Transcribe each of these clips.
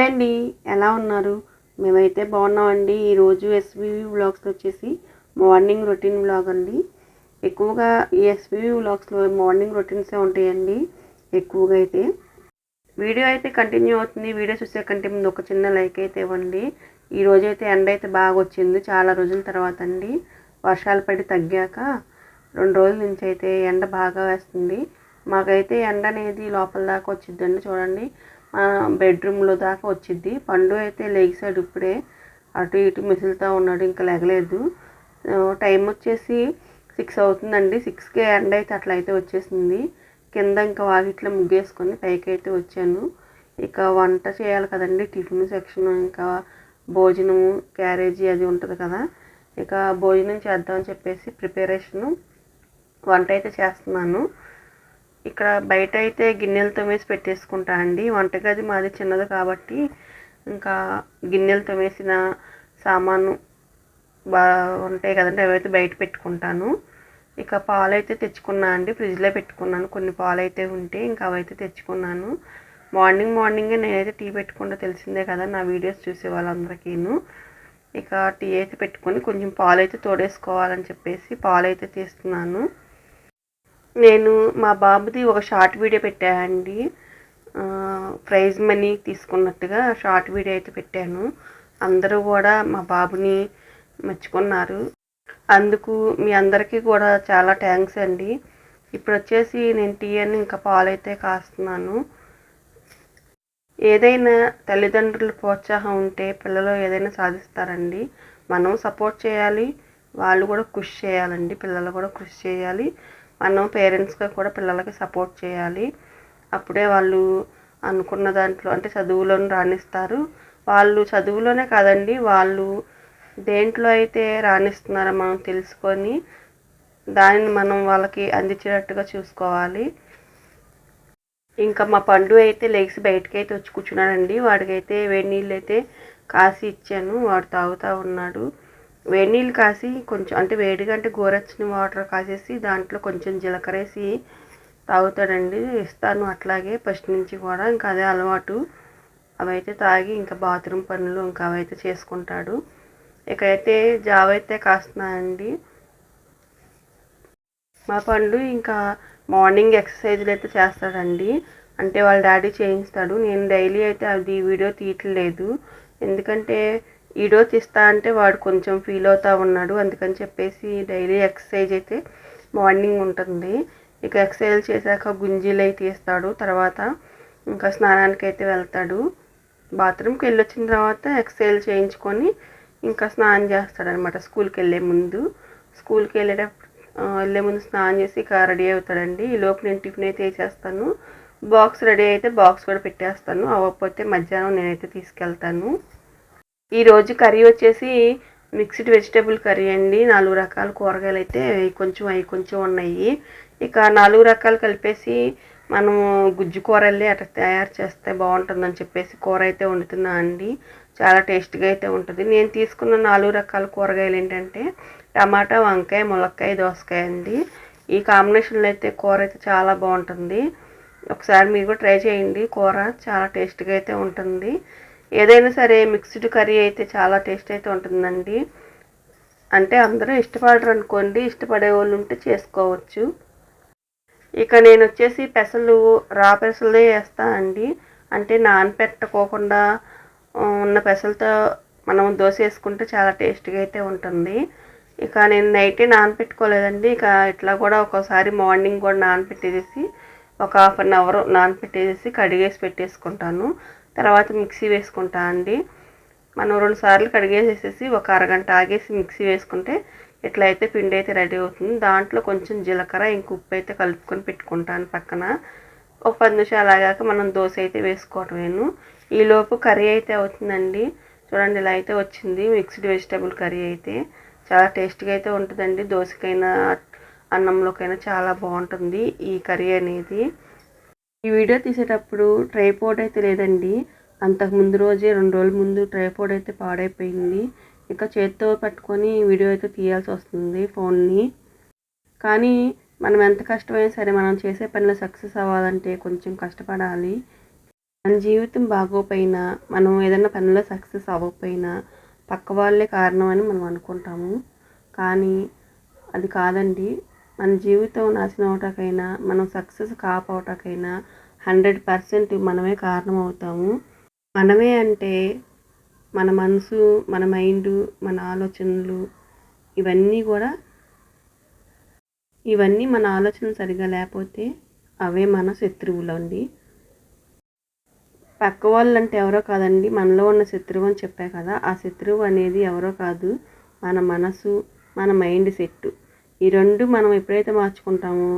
Hi అండి. ఎలా ఉన్నారు? మేమైతే బాగున్నామండి. ఈరోజు ఎస్వివి వ్లాగ్స్ వచ్చేసి మార్నింగ్ రొటీన్ వ్లాగ్ అండి. ఎక్కువగా ఈ ఎస్వివి వ్లాగ్స్లో మార్నింగ్ రొటీన్సే ఉంటాయండి. ఎక్కువగా అయితే. వీడియో అయితే కంటిన్యూ అవుతుంది. వీడియో చూసే కంటే ముందు ఒక చిన్న లైక్ అయితే ఇవ్వండి. ఈ రోజు అయితే ఎండ అయితే బాగా వచ్చింది. చాలా రోజుల తర్వాత అండి. వర్షాలు పడి తగ్గాక రెండు రోజుల నుంచి అయితే ఎండ బాగా వేస్తుంది. మాకైతే ఎండ అనేది లోపల దాకా వచ్చిద్దండి చూడండి. బెడ్రూమ్లో దాకా వచ్చిద్ది. పండు అయితే లేచాడు ఇప్పుడే అటు ఇటు మిసులుతూ ఉన్నాడు ఇంకా లెగలేదు. టైం వచ్చేసి సిక్స్ అవుతుందండి. సిక్స్కి ఎండ్ అయితే అట్లా అయితే వచ్చేసింది. కింద ఇంకా వాకిట్లో ముగ్గేసుకొని పైకి అయితే వచ్చాను. ఇక వంట చేయాలి కదండి. టిఫిన్ సెక్షన్ ఇంకా భోజనం క్యారేజీ అది ఉంటుంది కదా. ఇక భోజనం చేద్దామని చెప్పేసి ప్రిపరేషను వంట అయితే చేస్తున్నాను. ఇక్కడ బయట అయితే గిన్నెలతో వేసి పెట్టేసుకుంటా అండి. వంటగది మాది చిన్నది కాబట్టి ఇంకా గిన్నెలు తోమేసిన సామాను బా ఉంటాయి కదండి అవైతే బయట పెట్టుకుంటాను. ఇక పాలు అయితే తెచ్చుకున్నా అండి ఫ్రిడ్జ్లో పెట్టుకున్నాను. కొన్ని పాలు అయితే ఉంటే ఇంకా అవైతే తెచ్చుకున్నాను. మార్నింగ్ మార్నింగే నేనైతే టీ పెట్టుకుంటా తెలిసిందే కదా నా వీడియోస్ చూసే వాళ్ళందరికీను. ఇక టీ అయితే పెట్టుకొని కొంచెం పాలు అయితే తోడేసుకోవాలని చెప్పేసి పాలు అయితే తీస్తున్నాను. నేను మా బాబుది ఒక షార్ట్ వీడియో పెట్టానండి. ప్రైజ్ మనీ తీసుకున్నట్టుగా షార్ట్ వీడియో అయితే పెట్టాను. అందరూ కూడా మా బాబుని మెచ్చుకున్నారు. అందుకు మీ అందరికీ కూడా చాలా థ్యాంక్స్ అండి. ఇప్పుడు వచ్చేసి నేను టీ అని ఇంకా పాలైతే కాస్తున్నాను. ఏదైనా తల్లిదండ్రుల ప్రోత్సాహం ఉంటే పిల్లలు ఏదైనా సాధిస్తారండి. మనం సపోర్ట్ చేయాలి. వాళ్ళు కూడా కృషి చేయాలండి. పిల్లలు కూడా కృషి చేయాలి. మనం పేరెంట్స్గా కూడా పిల్లలకి సపోర్ట్ చేయాలి. అప్పుడే వాళ్ళు అనుకున్న దాంట్లో అంటే చదువులను రాణిస్తారు. వాళ్ళు చదువులోనే కాదండి వాళ్ళు దేంట్లో అయితే రాణిస్తున్నారో మనం తెలుసుకొని దానిని మనం వాళ్ళకి అందించేటట్టుగా చూసుకోవాలి. ఇంకా మా పండు అయితే లెగ్స్ బయటకి అయితే వచ్చి కూర్చున్నాడండి. వాడికైతే వేడి నీళ్ళు అయితే కాసి ఇచ్చాను. వాడు తాగుతూ ఉన్నాడు. వేడి నీళ్ళు కాసి కొంచెం అంటే వేడిగా అంటే గోరచ్చని వాటర్ కాసేసి దాంట్లో కొంచెం జీలకర్ర వేసి తాగుతాడండి ఇస్తాను అట్లాగే ఫస్ట్ నుంచి కూడా. ఇంకా అదే అలవాటు. అవైతే తాగి ఇంకా బాత్రూమ్ పనులు ఇంకా అవైతే చేసుకుంటాడు. ఇకైతే జావ అయితే కాస్తున్నానండి. మా పండు ఇంకా మార్నింగ్ ఎక్సర్సైజ్లు అయితే చేస్తాడండి. అంటే వాళ్ళ డాడీ చేయిస్తాడు. నేను డైలీ అయితే అది వీడియో తీయట్లేదు. ఎందుకంటే వీడియో తీస్తా అంటే వాడు కొంచెం ఫీల్ అవుతా ఉన్నాడు. అందుకని చెప్పేసి డైలీ ఎక్సర్సైజ్ అయితే మార్నింగ్ ఉంటుంది. ఇక ఎక్సర్సైజ్ చేశాక గుంజీలు అయితే తీస్తాడు. తర్వాత ఇంకా స్నానానికి అయితే వెళ్తాడు. బాత్రూమ్కి వెళ్ళి వచ్చిన తర్వాత ఎక్సర్సైజ్ చేయించుకొని ఇంకా స్నానం చేస్తాడనమాట స్కూల్కి వెళ్ళే ముందు. స్కూల్కి వెళ్ళేటప్పుడు వెళ్ళే ముందు స్నానం చేసి ఇక రెడీ అవుతాడండి. ఈ లోపు నేను టిఫిన్ అయితే వేసేస్తాను. బాక్స్ రెడీ అయితే బాక్స్ కూడా పెట్టేస్తాను. అవ్వకపోతే మధ్యాహ్నం నేనైతే తీసుకెళ్తాను. ఈరోజు కర్రీ వచ్చేసి మిక్స్డ్ వెజిటేబుల్ కర్రీ అండి. నాలుగు రకాల కూరగాయలు అయితే కొంచెం అవి కొంచెం ఉన్నాయి. ఇక నాలుగు రకాలు కలిపేసి మనము గుజ్జు కూరల్ని అట్లా తయారు చేస్తే బాగుంటుందని చెప్పేసి కూర అయితే వండుతున్నా అండి. చాలా టేస్ట్గా అయితే ఉంటుంది. నేను తీసుకున్న నాలుగు రకాల కూరగాయలు ఏంటంటే టమాటా వంకాయ ములక్కాయ దోసకాయ అండి. ఈ కాంబినేషన్లో అయితే కూర అయితే చాలా బాగుంటుంది. ఒకసారి మీరు కూడా ట్రై చేయండి. కూర చాలా టేస్ట్గా అయితే ఉంటుంది. ఏదైనా సరే మిక్స్డ్ కర్రీ అయితే చాలా టేస్ట్ అయితే ఉంటుందండి. అంటే అందరూ ఇష్టపడరు అనుకోండి ఇష్టపడే వాళ్ళు ఉంటే చేసుకోవచ్చు. ఇక నేను వచ్చేసి పెసలు రా పెసలే వేస్తా అండి. అంటే నానపెట్టుకోకుండా ఉన్న పెసలతో మనం దోశ వేసుకుంటే చాలా టేస్ట్గా అయితే ఉంటుంది. ఇక నేను నైటే నానపెట్టుకోలేదండి. ఇక ఇట్లా కూడా ఒక్కోసారి మార్నింగ్ కూడా నానపెట్టేసి ఒక హాఫ్ అన్ అవర్ నానపెట్టేసి కడిగేసి పెట్టేసుకుంటాను. తర్వాత మిక్సీ వేసుకుంటా అండి. మనం రెండు సార్లు కడిగేసేసి ఒక అరగంట ఆగేసి మిక్సీ వేసుకుంటే ఇట్లా అయితే పిండి అయితే రెడీ అవుతుంది దాంట్లో కొంచెం జీలకర్ర ఇంక ఉప్పు అయితే కలుపుకొని పెట్టుకుంటాను పక్కన. ఒక పది నిమిషాలు ఆగాక మనం దోశ అయితే వేసుకోవటమేను. ఈలోపు కర్రీ అయితే అవుతుందండి. చూడండి ఇలా అయితే వచ్చింది. మిక్స్డ్ వెజిటేబుల్ కర్రీ అయితే. చాలా టేస్ట్గా అయితే ఉంటుందండి. దోశకైనా అన్నంలోకైనా చాలా బాగుంటుంది ఈ కర్రీ అనేది. ఈ వీడియో తీసేటప్పుడు ట్రైపోర్డ్ అయితే లేదండి. అంతకు ముందు రోజే రెండు రోజుల ముందు ట్రైపోర్డ్ అయితే పాడైపోయింది. ఇంకా చేత్తో పట్టుకొని వీడియో అయితే తీయాల్సి వస్తుంది ఫోన్ని. కానీ మనం ఎంత కష్టమైనా సరే మనం చేసే పనిలో సక్సెస్ అవ్వాలంటే కొంచెం కష్టపడాలి. మన జీవితం బాగోపోయినా మనం ఏదైనా పనిలో సక్సెస్ అవ్వకపోయినా పక్క వాళ్ళే కారణం అని మనం అనుకుంటాము. కానీ అది కాదండి. మన జీవితం నాశనం అవటాకైనా మనం సక్సెస్ కాకపోవటాకైనా హండ్రెడ్ పర్సెంట్ మనమే కారణం అవుతాము మనమే అంటే మన మనసు మన మైండ్ మన ఆలోచనలు ఇవన్నీ కూడా ఇవన్నీ మన ఆలోచనలు సరిగా లేకపోతే అవే మన శత్రువులు అండి. పక్క వాళ్ళు అంటే ఎవరో కాదండి మనలో ఉన్న శత్రువు అని చెప్పా కదా ఆ శత్రువు అనేది ఎవరో కాదు మన మనసు మన మైండ్ సెట్ ఈ రెండు మనం ఎప్పుడైతే మార్చుకుంటామో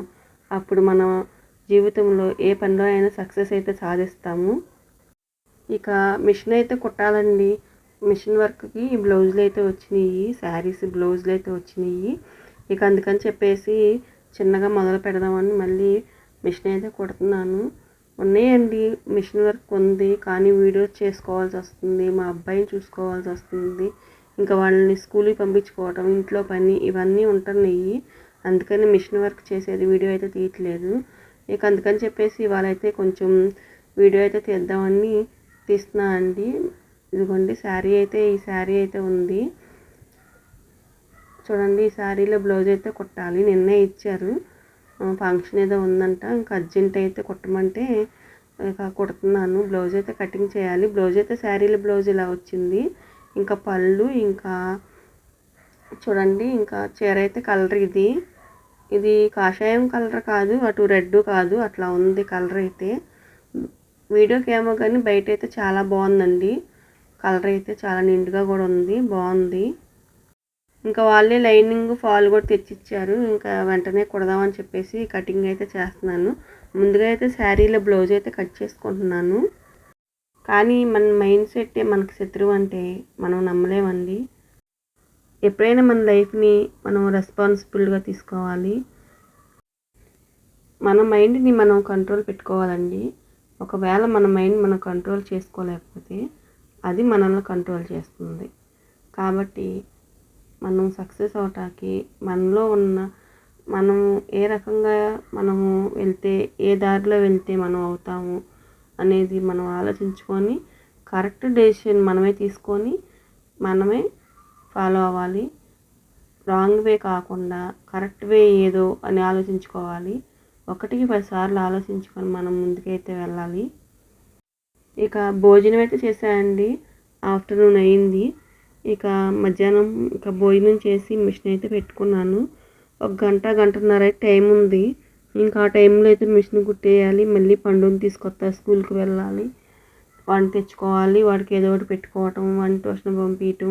అప్పుడు మనం జీవితంలో ఏ పనిలో అయినా సక్సెస్ అయితే సాధిస్తాము. ఇక మిషన్ అయితే కుట్టాలండి. మిషన్ వర్క్కి బ్లౌజులు అయితే వచ్చినాయి శారీస్ బ్లౌజులు అయితే వచ్చినాయి. ఇక అందుకని చెప్పేసి చిన్నగా మొదలు పెడదామని మళ్ళీ మిషన్ అయితే కుడుతున్నాను. ఉన్నాయండి మిషన్ వర్క్ ఉంది. కానీ వీడియోస్ చేసుకోవాల్సి వస్తుంది. మా అబ్బాయిని చూసుకోవాల్సి వస్తుంది. ఇంకా వాళ్ళని స్కూల్కి పంపించుకోవటం ఇంట్లో పని ఇవన్నీ ఉంటున్నాయి. అందుకని మిషన్ వర్క్ చేసేది వీడియో అయితే తీయట్లేదు. ఇక అందుకని చెప్పేసి ఇవాళైతే కొంచెం వీడియో అయితే తీద్దామని తీస్తున్నా అండి. ఇదిగోండి శారీ అయితే ఈ శారీ అయితే ఉంది. చూడండి ఈ శారీలో బ్లౌజ్ అయితే కుట్టాలి. నిన్నే ఇచ్చారు. ఫంక్షన్ ఏదో ఉందంట. ఇంకా అర్జెంట్ అయితే కుట్టమంటే ఇక కుడుతున్నాను. బ్లౌజ్ అయితే కటింగ్ చేయాలి. బ్లౌజ్ అయితే శారీల బ్లౌజ్ ఇలా వచ్చింది. ఇంకా పళ్ళు ఇంకా చూడండి ఇంకా చీర అయితే కలర్ ఇది. ఇది కాషాయం కలర్ కాదు అటు రెడ్ కాదు అట్లా ఉంది కలర్ అయితే. వీడియోకి ఏమో కానీ బయట అయితే చాలా బాగుందండి. కలర్ అయితే చాలా నిండుగా కూడా ఉంది బాగుంది. ఇంకా వాళ్ళే లైనింగ్ ఫాల్ కూడా తెచ్చిచ్చారు. ఇంకా వెంటనే కుడదామని చెప్పేసి కటింగ్ అయితే చేస్తున్నాను. ముందుగా అయితే శారీలో బ్లౌజ్ అయితే కట్ చేసుకుంటున్నాను. కానీ మన మైండ్ సెట్టే మనకి శత్రువు అంటే మనం నమ్మలేమండి. ఎప్పుడైనా మన లైఫ్ని మనం రెస్పాన్సిబుల్గా తీసుకోవాలి. మన మైండ్ని మనం కంట్రోల్ పెట్టుకోవాలండి. ఒకవేళ మన మైండ్ మనం కంట్రోల్ చేసుకోలేకపోతే అది మనల్ని కంట్రోల్ చేస్తుంది. కాబట్టి మనం సక్సెస్ అవటానికి మనలో ఉన్న మనం ఏ రకంగా మనము వెళ్తే ఏ దారిలో వెళ్తే మనం అవుతాము అనేది మనం ఆలోచించుకొని కరెక్ట్ డెసిషన్ మనమే తీసుకొని మనమే ఫాలో అవ్వాలి. రాంగ్ వే కాకుండా కరెక్ట్ వే ఏదో అని ఆలోచించుకోవాలి. ఒకటికి పదిసార్లు ఆలోచించుకొని మనం ముందుకైతే వెళ్ళాలి. ఇక భోజనం అయితే చేశానండి. ఆఫ్టర్నూన్ అయింది. ఇక మధ్యాహ్నం ఇక భోజనం చేసి మిషన్ అయితే పెట్టుకున్నాను. ఒక గంట గంటన్నర టైం ఉంది. ఇంకా ఆ టైంలో అయితే మిషన్ కుట్టేయాలి. మళ్ళీ పండుని తీసుకొస్తా స్కూల్కి వెళ్ళాలి. వాడిని తెచ్చుకోవాలి. వాడికి ఏదో ఒకటి పెట్టుకోవటం వాడిని ట్యూషన్ పంపించటం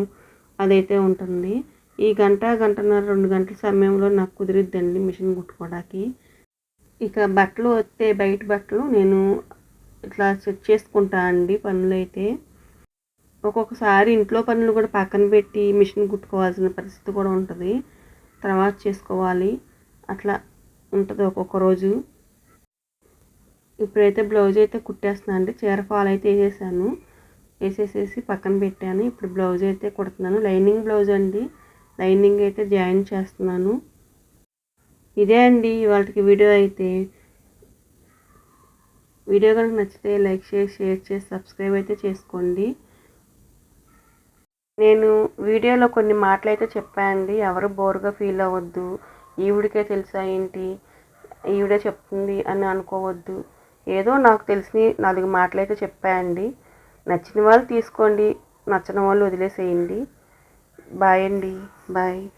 అదైతే ఉంటుంది. ఈ గంట గంటన్నర రెండు గంటల సమయంలో నాకు కుదిరిద్దండి మిషన్ కుట్టుకోవడానికి ఇక బట్టలు వస్తే బయట బట్టలు నేను ఇట్లా సెట్ చేసుకుంటా అండి పనులు అయితే. ఒక్కొక్కసారి ఇంట్లో పనులు కూడా పక్కన పెట్టి మిషన్ కుట్టుకోవాల్సిన పరిస్థితి కూడా ఉంటుంది. తర్వాత చేసుకోవాలి. అట్లా ఉంటుంది ఒక్కొక్క రోజు. ఇప్పుడైతే బ్లౌజ్ అయితే కుట్టేస్తున్నాను అండి. చీర ఫాల్ అయితే వేసేసాను. వేసేసేసి పక్కన పెట్టాను. ఇప్పుడు బ్లౌజ్ అయితే కుడుతున్నాను. లైనింగ్ బ్లౌజ్ అండి. లైనింగ్ అయితే జాయిన్ చేస్తున్నాను. ఇదే అండి వాళ్ళకి వీడియో అయితే. వీడియో కనుక నచ్చితే లైక్ చేసి షేర్ చేసి సబ్స్క్రైబ్ అయితే చేసుకోండి. నేను వీడియోలో కొన్ని మాటలు అయితే చెప్పానండి ఎవరు బోర్గా ఫీల్ అవ్వద్దు. ఈవిడికే తెలుసా ఏంటి? ఈవిడే చెప్తుంది అని అనుకోవద్దు. ఏదో నాకు తెలిసి నాలుగు మాటలు అయితే చెప్పాయండి. నచ్చిన వాళ్ళు తీసుకోండి. నచ్చని వాళ్ళు వదిలేసేయండి. బాయ్ అండి. బాయ్.